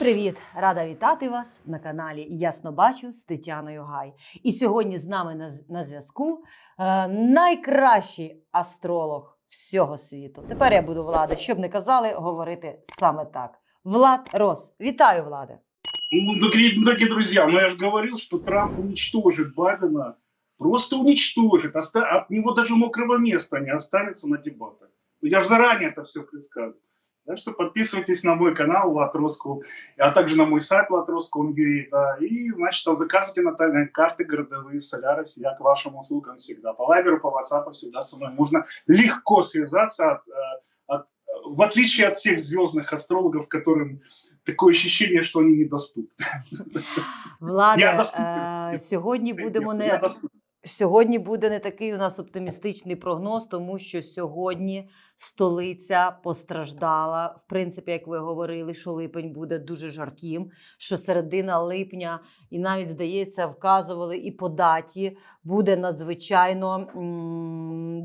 привіт! Рада вітати вас на каналі Ясно Бачу з Тетяною Гай. І сьогодні з нами на, на зв'язку е, найкращий астролог всього світу. Тепер я буду влада, щоб не казали, говорити саме так. Влад Рос. Вітаю, Владе! Ну, дорогие, дорогие друзья, ну я же говорил, что Трамп уничтожит Байдена, просто уничтожит. Оста- От него даже мокрого места не останется на дебатах. Ну, Я же заранее это все предсказывал. Так что подписывайтесь на мой канал Влад Роскул, а также на мой сайт Роскул, да, и, значит, там заказывайте натальные карты, городовые, соляры, я к вашим услугам всегда. По Вайберу, по WhatsApp всегда со мной можно легко связаться, от, э, от- в отличие от всех звездных астрологов, которым такое ощущение, что они недоступны. Владе, Я доступний. е, сьогодні будемо Я не доступен. Сьогодні буде не такий у нас оптимістичний прогноз, тому що сьогодні столиця постраждала. В принципі, як ви говорили, що липень буде дуже жарким, що середина липня, і навіть здається, вказували і по даті буде надзвичайно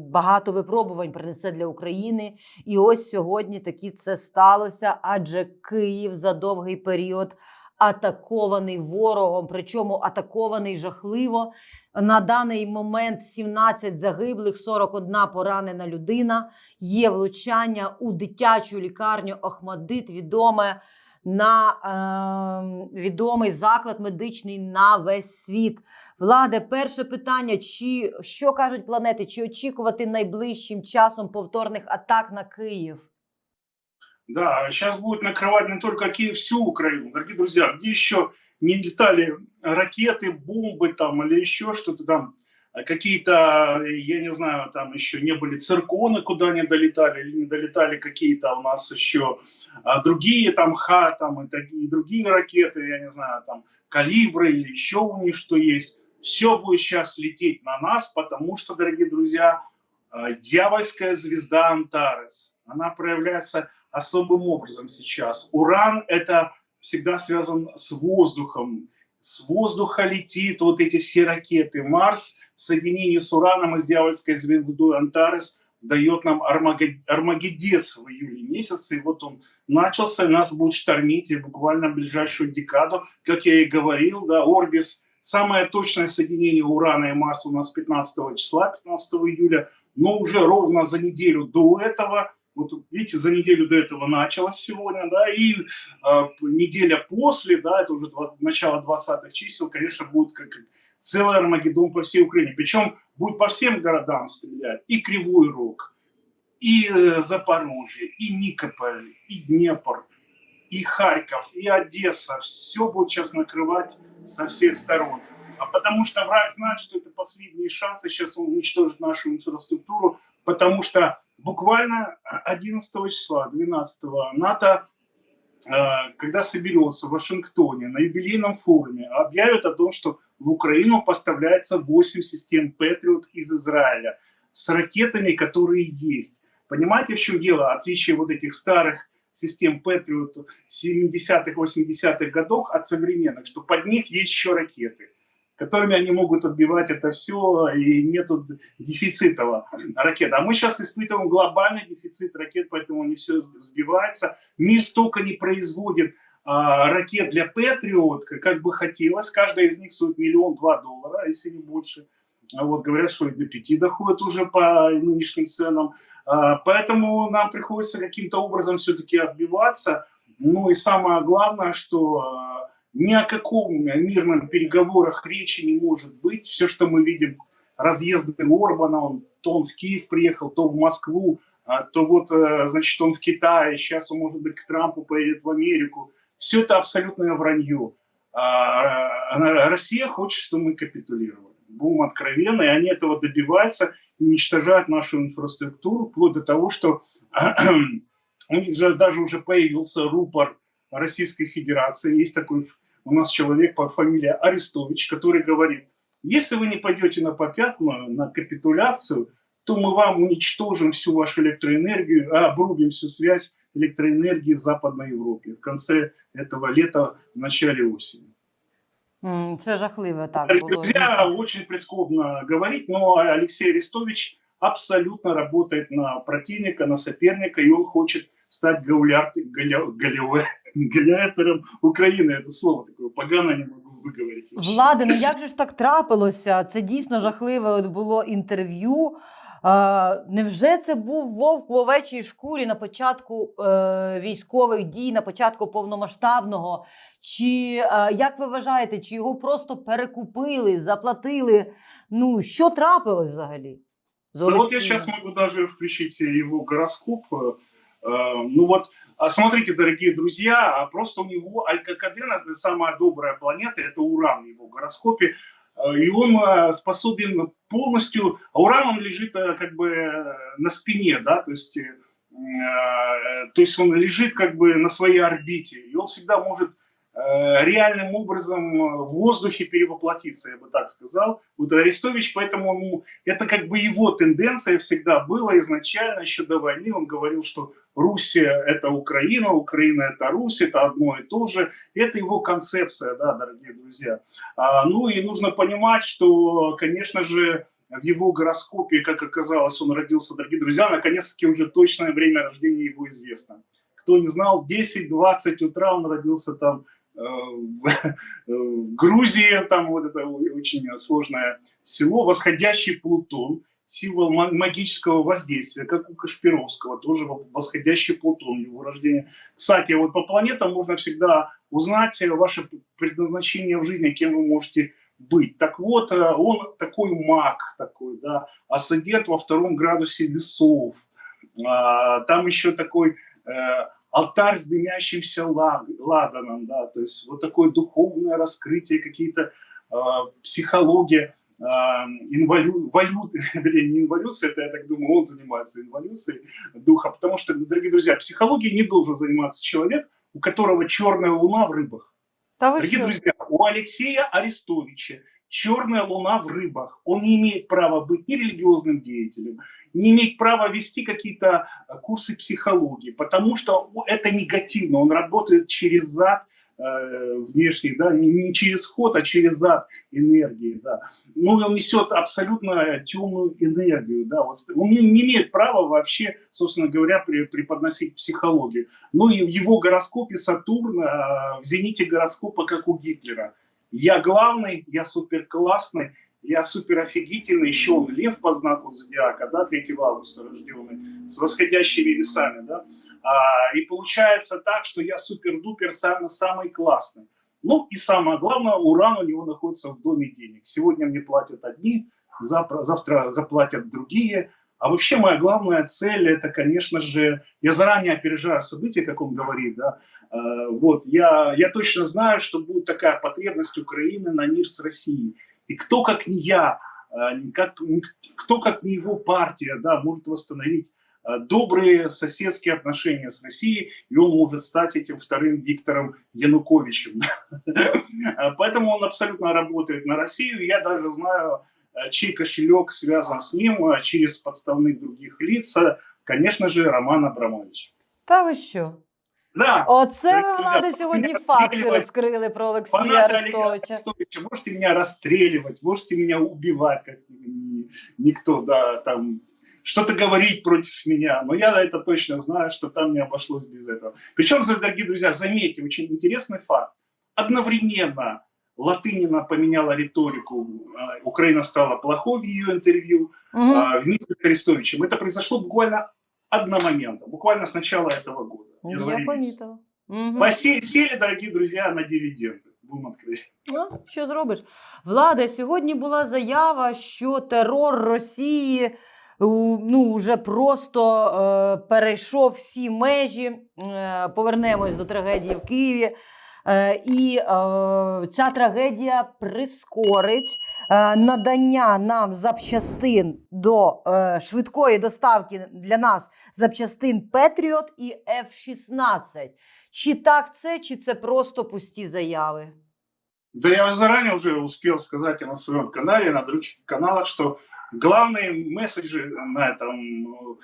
багато випробувань принесе для України. І ось сьогодні таки це сталося, адже Київ за довгий період. Атакований ворогом, причому атакований жахливо. На даний момент 17 загиблих, 41 поранена людина. Є влучання у дитячу лікарню Охмадит, відоме на е, відомий заклад медичний на весь світ. Владе, перше питання: чи що кажуть планети? Чи очікувати найближчим часом повторних атак на Київ? Да, сейчас будет накрывать не только Киев, всю Украину. Дорогие друзья, где еще не летали ракеты, бомбы там или еще что-то там, а какие-то, я не знаю, там еще не были цирконы, куда не долетали, или не долетали какие-то у нас еще а, другие там ха, там и такие другие ракеты, я не знаю, там калибры или еще у них что есть. Все будет сейчас лететь на нас, потому что, дорогие друзья, а, дьявольская звезда Антарес, она проявляется особым образом сейчас. Уран – это всегда связан с воздухом. С воздуха летит вот эти все ракеты. Марс в соединении с Ураном и с дьявольской звездой Антарес дает нам Армаге- Армагеддец в июле месяце. И вот он начался, и нас будет штормить и буквально в ближайшую декаду. Как я и говорил, да, Орбис – самое точное соединение Урана и Марса у нас 15 числа, 15 июля. Но уже ровно за неделю до этого вот видите, за неделю до этого началось сегодня, да, и э, неделя после, да, это уже два- начало 20-х чисел, конечно, будет как целый Армагеддон по всей Украине. Причем будет по всем городам стрелять. И Кривой Рог, и э, Запорожье, и Никополь, и Днепр, и Харьков, и Одесса. Все будет сейчас накрывать со всех сторон. А потому что враг знает, что это последние шансы сейчас он уничтожит нашу инфраструктуру, потому что буквально 11 числа, 12 НАТО, э, когда соберется в Вашингтоне на юбилейном форуме, объявят о том, что в Украину поставляется 8 систем Патриот из Израиля с ракетами, которые есть. Понимаете, в чем дело? Отличие вот этих старых систем Патриот 70-х, 80-х годов от современных, что под них есть еще ракеты которыми они могут отбивать это все, и нету дефицита ракет. А мы сейчас испытываем глобальный дефицит ракет, поэтому не все сбивается. Мир столько не производит а, ракет для Патриот, как бы хотелось. Каждая из них стоит миллион-два доллара, если не больше. А Вот говорят, что и до пяти доходит уже по нынешним ценам. А, Поэтому нам приходится каким-то образом все-таки отбиваться. Ну и самое главное, что а, ни о каком мирном переговорах речи не может быть. Все, что мы видим, разъезды Орбана, он то он в Киев приехал, то в Москву, а, то вот, э, значит, он в Китае, сейчас он, может быть, к Трампу поедет в Америку. Все это абсолютное вранье. А, а, Россия хочет, чтобы мы капитулировали. Будем откровенны, и они этого добиваются, уничтожают нашу инфраструктуру, вплоть до того, что у них же даже уже появился рупор Российской Федерации. Есть такой у нас человек по фамилии Арестович, который говорит, если вы не пойдете на попятную, на капитуляцию, то мы вам уничтожим всю вашу электроэнергию, а обрубим всю связь электроэнергии Западной Европе в конце этого лета, в начале осени. Це жахливо так було. Нельзя очень прискорбно говорить, но Алексей Арестович абсолютно работает на противника, на соперника, и он хочет стать гаулярт, галя, галя, галятором Украины. Это слово такое погано не могу выговорить. вообще. Влади, ну як же ж так трапилося? Це дійсно жахливе от було інтерв'ю. Е, невже це був вовк в овечій шкурі на початку е, військових дій, на початку повномасштабного? Чи е, як ви вважаєте, чи його просто перекупили, заплатили? Ну що трапилось взагалі? З Да вот я Олексієм? сейчас могу даже включить его гороскоп. Э, э, Ну вот, а смотрите, дорогие друзья, а просто у него Алькакаден – самая добрая планета, это Уран в его гороскопе, Э, и он э, способен полностью, а Уран он лежит э, как бы на спине, да, то есть, то есть он лежит как бы на своей орбите, и он всегда может реальным образом э, в воздухе перевоплотиться, я бы так сказал. Вот Арестович, поэтому ну, это как бы его тенденция всегда была изначально, еще до войны. Он говорил, что Руссия – это Украина, Украина – это Русь, это одно и то же. Это его концепция, да, дорогие друзья. А, ну и нужно понимать, что, конечно же, в его гороскопе, как оказалось, он родился, дорогие друзья, наконец-таки уже точное время рождения его известно. Кто не знал, 10-20 утра он родился там э, э, в Грузии, там вот это очень сложное село, восходящий Плутон, символ ма- магического воздействия, как у Кашпировского, тоже во- восходящий Плутон, его рождение. Кстати, вот по планетам можно всегда узнать э, ваше предназначение в жизни, кем вы можете быть. Так вот, э, он такой маг такой, да, асцендент во втором градусе весов. А, Там еще такой алтарь с дымящимся ла- ладаном, да, то есть вот такое духовное раскрытие, какие-то э, психология, э, инвалю, валюты, вернее, не инволюция, это, я так думаю, он занимается инволюцией духа, потому что, дорогие друзья, психологией не должен заниматься человек, у которого черная луна в рыбах. Ви Дорогие що? друзья, у Алексея Арестовича черная луна в рыбах. Он не имеет права быть ни религиозным деятелем, не имеет права вести какие-то э, курсы психологии, потому что это негативно. Он работает через зад э, внешний, да, не, не через ход, а через зад энергии, да. Ну, он несет абсолютно темную энергию, да. Вот Он не, не имеет права вообще, собственно говоря, при- преподносить психологию. Ну и в его гороскопе Сатурн э, в зените гороскопа, как у Гитлера. Я главный, я супер классный, я супер офигительный. Еще он лев по знаку зодиака, да, 3 августа рожденный, с восходящими весами, да. А, и получается так, что я супер-дупер самый, самый классный. Ну и самое главное, Уран у него находится в доме денег. Сегодня мне платят одни, завтра, завтра заплатят другие. А вообще моя главная цель это, конечно же, я заранее опережаю события, как он говорит, да, Э, вот, я, я точно знаю, что будет такая потребность Украины на мир с Россией. И кто, как не я, э, как, кто, как не его партия, да, может восстановить э, добрые соседские отношения с Россией, и он может стать этим вторым Виктором Януковичем. А Поэтому он абсолютно работает на Россию. Я даже знаю, э, чей кошелек связан с ним э, через подставных других лиц. Э, Конечно же, Роман Абрамович. Та ви що? Да, Оце ви Друзі, влади мене сьогодні розстрілювати. факти розкрили про Олексія Фанаты Олега Арестовича. Арестовича, можете меня расстреливать, можете меня убивать, как ни- никто, да, там, что-то говорить против меня, но я это точно знаю, что там не обошлось без этого. Причем, за- дорогие друзья, заметьте, очень интересный факт. Одновременно Латынина поменяла риторику, а, Украина стала плохой в ее интервью, Мгм. а, вместе с Арестовичем. Это произошло буквально одномоментно, буквально с начала этого года. Я января месяца. помітила. Мгм. Посе- Сели, дорогие друзья, на дивиденды. Будем открыть. Ну, що зробиш? Влада, сьогодні була заява, що терор Росії ну, вже просто е, перейшов всі межі. Е, повернемось до трагедії в Києві. Е, і е, ця трагедія прискорить надання нам запчастин до е, швидкої доставки для нас запчастин Петріот і F-16. Чи так це, чи це просто пусті заяви? Да я заранее уже успел сказать и на своем канале, и на других каналах, что главные месседжи на этом э,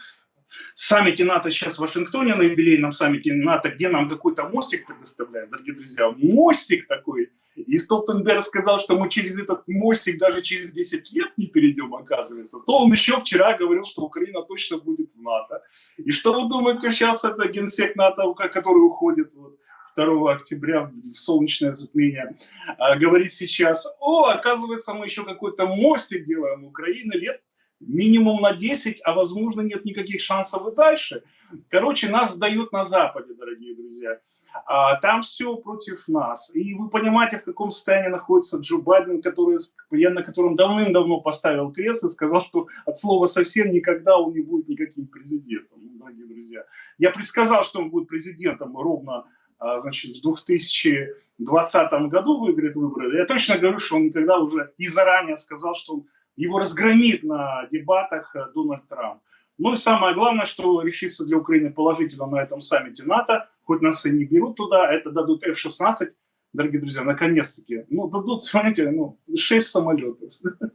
саммите НАТО сейчас в Вашингтоне, на юбилейном саммите НАТО, где нам какой-то мостик предоставляют, дорогие друзья, мостик такой, и Столтенберг сказал, что мы через этот мостик даже через 10 лет не перейдем, оказывается. То он еще вчера говорил, что Украина точно будет в НАТО. И что вы думаете, сейчас это генсек НАТО, ко- который уходит вот 2 октября в солнечное затмение, а, говорит сейчас, о, оказывается, мы еще какой-то мостик делаем Украины лет минимум на 10, а возможно нет никаких шансов и дальше. Короче, нас сдают на Западе, дорогие друзья. А, там все против нас. И вы понимаете, в каком состоянии находится Джо Байден, который, я на котором давным-давно поставил крест и сказал, что от слова совсем никогда он не будет никаким президентом, дорогие друзья. Я предсказал, что он будет президентом ровно а, значит, в 2020 году выиграет выборы. Я точно говорю, что он никогда уже и заранее сказал, что он, его разгромит на дебатах э, Дональд Трамп. Ну и самое главное, что решится для Украины положительно на этом саммите НАТО, хоть нас и не берут туда, это дадут F-16, дорогие друзья, наконец-таки. Ну, дадут, смотрите, ну, 6 самолетов.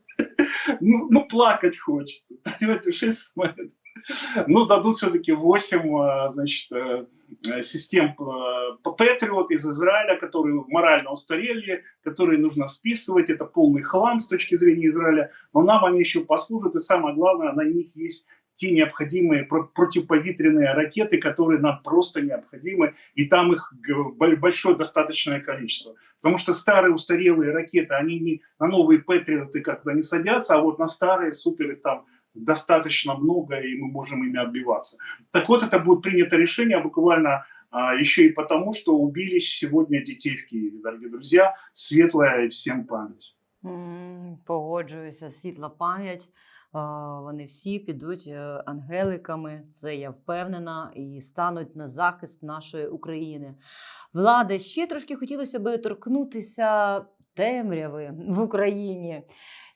Ну, ну, плакать хочется, понимаете, 6 самолетов. Ну, дадут все-таки 8, э, значит, э, э, систем э, Patriot из Израиля, которые морально устарели, которые нужно списывать. Это полный хлам с точки зрения Израиля. Но нам они еще послужат. И самое главное, на них есть те необходимые про- противоповітряные ракеты, которые нам просто необходимы. И там их большое достаточное количество. Потому что старые устарелые ракеты, они не на новые Патриоты как-то не садятся, а вот на старые суперы там достаточно много, и мы можем ими отбиваться. Так вот, это будет принято решение буквально а, еще и потому, что убили сегодня детей в Киеве, дорогие друзья. Светлая всем память. М, Погоджуюся, світла пам'ять. Вони всі підуть е, ангеликами, це я впевнена, і стануть на захист нашої України. Влади, ще трошки хотілося би торкнутися темряви в Україні.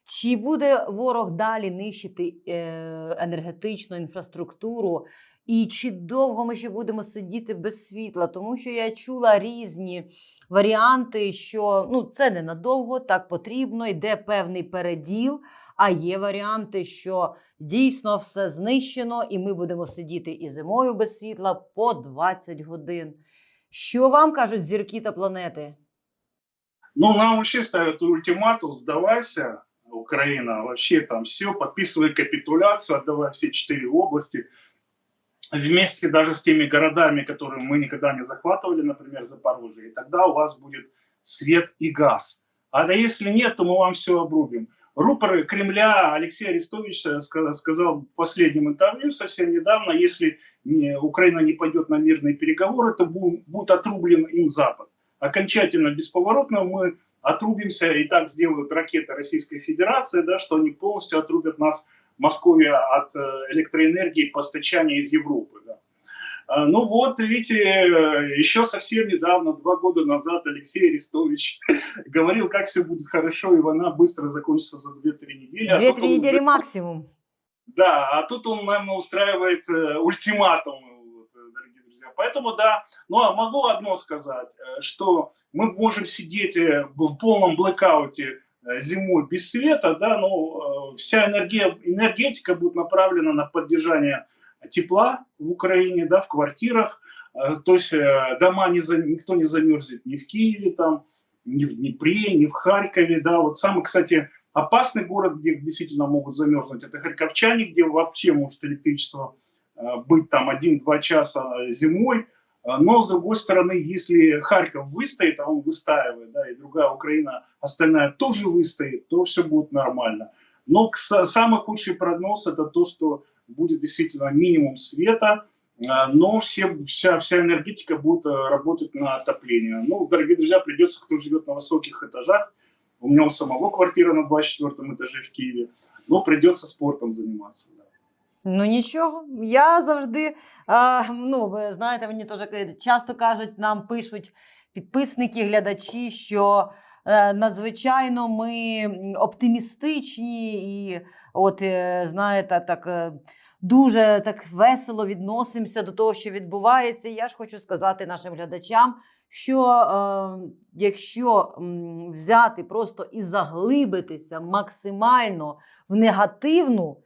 Чи буде ворог далі нищити е, енергетичну інфраструктуру? І чи довго ми ще будемо сидіти без світла? Тому що я чула різні варіанти, що ну це ненадовго, так потрібно, йде певний переділ А є варіанти, що дійсно все знищено, і ми будемо сидіти і зимою без світла по 20 годин. Що вам кажуть зірки та планети? Ну, нам вообще ставят ультиматум, сдавайся, Украина, вообще там все, подписывай капитуляцию, отдавай все четыре области, вместе даже с теми городами, которые мы никогда не захватывали, например, Запорожье, и тогда у вас будет свет и газ. А да если нет, то мы вам все обрубим. Рупор Кремля Алексей Арестович ска- сказал в последнем интервью совсем недавно, если Украина не пойдет на мирные переговоры, то бу- будет отрублен им Запад. Окончательно, бесповоротно мы отрубимся, и так сделают ракеты Российской Федерации, да, что они полностью отрубят нас, Москве, от э, электроэнергии постачания из Европы. Да. А, Ну вот, видите, э, еще совсем недавно, два года назад, Алексей Арестович говорил, как все будет хорошо, и война быстро закончится за 2-3 недели. а тут Дві-три он неділі уже- максимум. да, а тут он, наверное, устраивает э, ультиматум, вот, э, дорогие друзья. Поэтому, да, ну, а могу одно сказать, э, что мы можем сидеть э, в полном блэкауте э, зимой без света, да, но э, вся энергия, энергетика будет направлена на поддержание тепла в Украине, да, в квартирах, Э, то есть э, дома не за, никто не замерзнет ни в Киеве, там, ни в Днепре, ни в Харькове, да, вот самый, кстати, опасный город, где действительно могут замерзнуть, это Харьковчане, где вообще может электричество э, быть там 1-2 часа зимой. Но, с другой стороны, если Харьков выстоит, а он выстаивает, да, и другая Украина, остальная тоже выстоит, то все будет нормально. Но самый худший прогноз это то, что будет действительно минимум света, э, но все, вся, вся энергетика будет э, работать на отопление. Ну, дорогие друзья, придется, кто живет на высоких этажах, у меня у самого квартира на 24 этаже в Киеве, но придется спортом заниматься. да. Ну нічого, я завжди, а, ну ви знаєте, мені теж ка- часто кажуть, нам пишуть підписники, глядачі, що е, Надзвичайно ми оптимістичні і, от е, знаєте, так е, дуже так весело відносимося до того, що відбувається. Я ж хочу сказати нашим глядачам, що е, якщо взяти просто і заглибитися максимально в негативну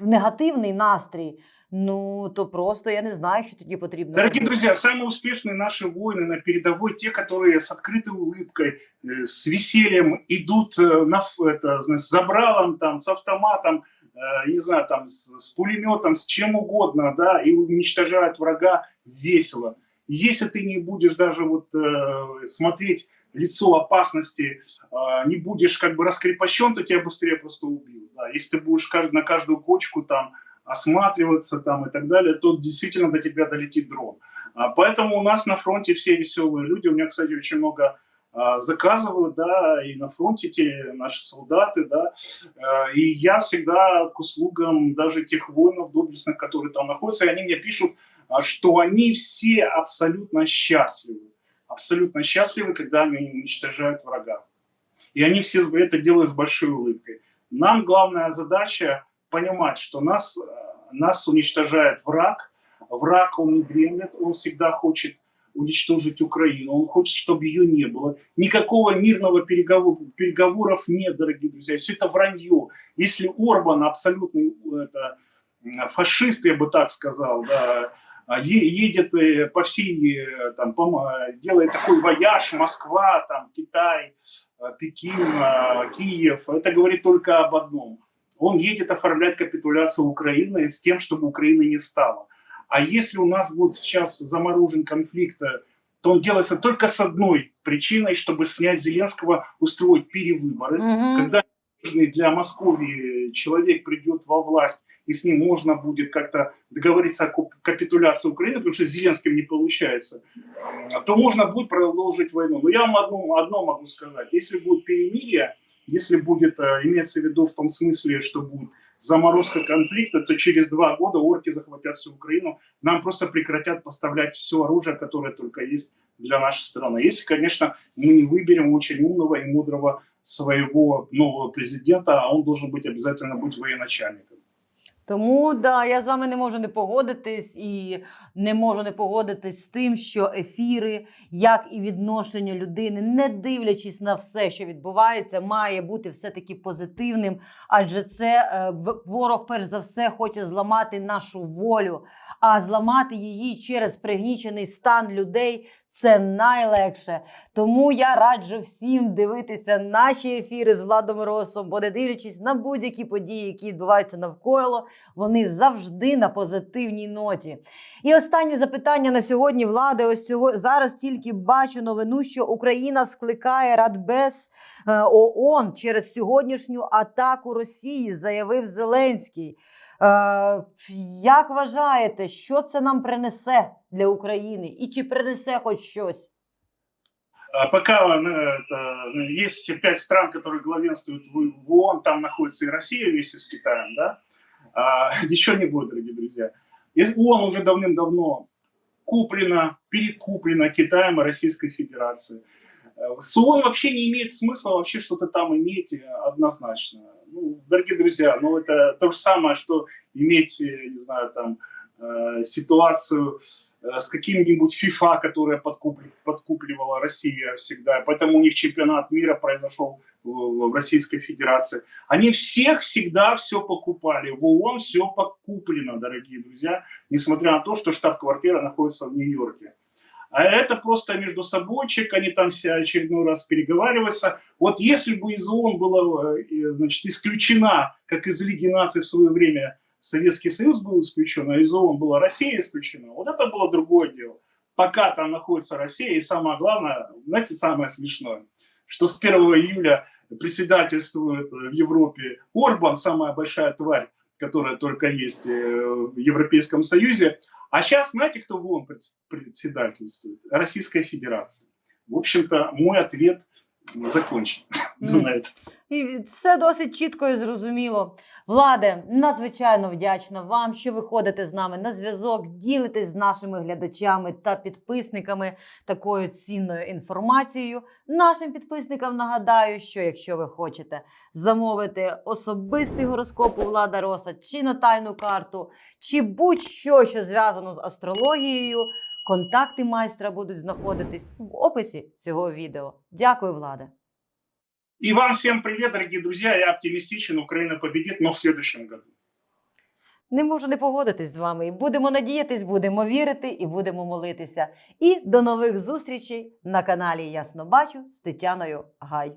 негативний настрій. Ну то просто я не знаю, що тоді потрібно. Дорогие друзья, самые успешные наши воины на передовой, те, которые с открытой улыбкой, э, с весельем идут э, на это, с забралом, там, с автоматом, э, не знаю, там, с, с пулеметом, с чем угодно, да, и уничтожают врага весело. Если ты не будешь даже вот смотреть лицо опасности, не будешь как бы раскрепощен, то тебя быстрее просто убьют. Да. Если ты будешь кажд- на каждую кочку там осматриваться там и так далее, то действительно до тебя долетит дрон. А, Поэтому у нас на фронте все веселые люди. У меня, кстати, очень много а, заказывают, да, и на фронте те наши солдаты, да, А, и я всегда к услугам даже тех воинов доблестных, которые там находятся, и они мне пишут, что они все абсолютно счастливы, абсолютно счастливы, когда они уничтожают врага. И они все это делают с большой улыбкой. Нам главная задача понимать, что нас, э, нас уничтожает враг. Враг, он не дремлет, он всегда хочет уничтожить Украину, он хочет, чтобы ее не было. Никакого мирного переговор, переговоров нет, дорогие друзья. Все это вранье. Если Орбан абсолютный это, м, фашист, я бы так сказал, да, а, едет э, по всей, э, там, э, делает такой вояж, Москва, там, Китай, э, Пекин, э, Киев, это говорит только об одном. Он едет оформлять капитуляцию Украины с тем, чтобы Украины не стало. А если у нас будет сейчас заморожен конфликт, э, то он делается только с одной причиной, чтобы снять Зеленского, устроить перевыборы. Мгм. Когда нужный для Москвы человек придет во власть, и с ним можно будет как-то договориться о кап- капитуляции Украины, потому что с Зеленским не получается, то можно будет продолжить войну. Но я вам одно, одно могу сказать. Если будет перемирие, если будет, э, имеется в виду в том смысле, что будет заморозка конфликта, то через два года орки захватят всю Украину, нам просто прекратят поставлять все оружие, которое только есть для нашей страны. Если, конечно, мы не выберем очень умного и мудрого своего нового президента, а он должен быть обязательно быть военачальником. Тому да, я з вами не можу не погодитись і не можу не погодитись з тим, що ефіри, як і відношення людини, не дивлячись на все, що відбувається, має бути все-таки позитивним. Адже це е, ворог, перш за все, хоче зламати нашу волю, а зламати її через пригнічений стан людей. Це найлегше. Тому я раджу всім дивитися наші ефіри з Владом Росом, бо не дивлячись на будь-які події, які відбуваються навколо, вони завжди на позитивній ноті. І останнє запитання на сьогодні, влади. Ось цього зараз тільки бачу новину, що Україна скликає Радбез е, ООН через сьогоднішню атаку Росії, заявив Зеленський. Е, як вважаєте, що це нам принесе для України? І чи принесе хоч щось? А Пока э, это, есть пять стран, которые главенствуют в ООН, там находится и Россия вместе с Китаем, да? А, ничего не будет, дорогие друзья. ООН уже давным-давно куплено, перекуплено Китаем и Российской Федерацией. С ООН вообще не имеет смысла вообще что-то там иметь э, однозначно. Ну, дорогие друзья, ну это то же самое, что иметь, э, не знаю, там э, ситуацию с каким-нибудь FIFA, которая подкупли- подкупливала Россия всегда. Поэтому у них чемпионат мира произошел в Российской Федерации. Они всех всегда все покупали. В ООН все покуплено, дорогие друзья, несмотря на то, что штаб-квартира находится в Нью-Йорке. А это просто между собойчик, они там все очередной раз переговариваются. Вот если бы из ООН была э, значит, исключена, как из Лиги наций в свое время Советский Союз был исключен, а из ООН была Россия исключена, вот это было другое дело. Пока там находится Россия, и самое главное, знаете, самое смешное, что с 1 июля председательствует в Европе Орбан, самая большая тварь, которая только есть э, в Европейском Союзе. А сейчас знаете, кто в ООН пред- председательствует? Российская Федерация. В общем-то, мой ответ закончен Мгм. на это. І все досить чітко і зрозуміло. Владе, надзвичайно вдячна вам, що ви ходите з нами на зв'язок, ділитесь з нашими глядачами та підписниками такою цінною інформацією. Нашим підписникам нагадаю, що якщо ви хочете замовити особистий гороскоп у Влада Роса, чи натальну карту, чи будь-що, що зв'язано з астрологією, контакти майстра будуть знаходитись в описі цього відео. Дякую, Владе! И вам всем привет, дорогие друзья. Я оптимистичен, Украина победит, но в следующем году. Не можу не погодитись з вами. Будемо надіятись, будемо вірити і будемо молитися. І до нових зустрічей на каналі Ясно Бачу з Тетяною Гай.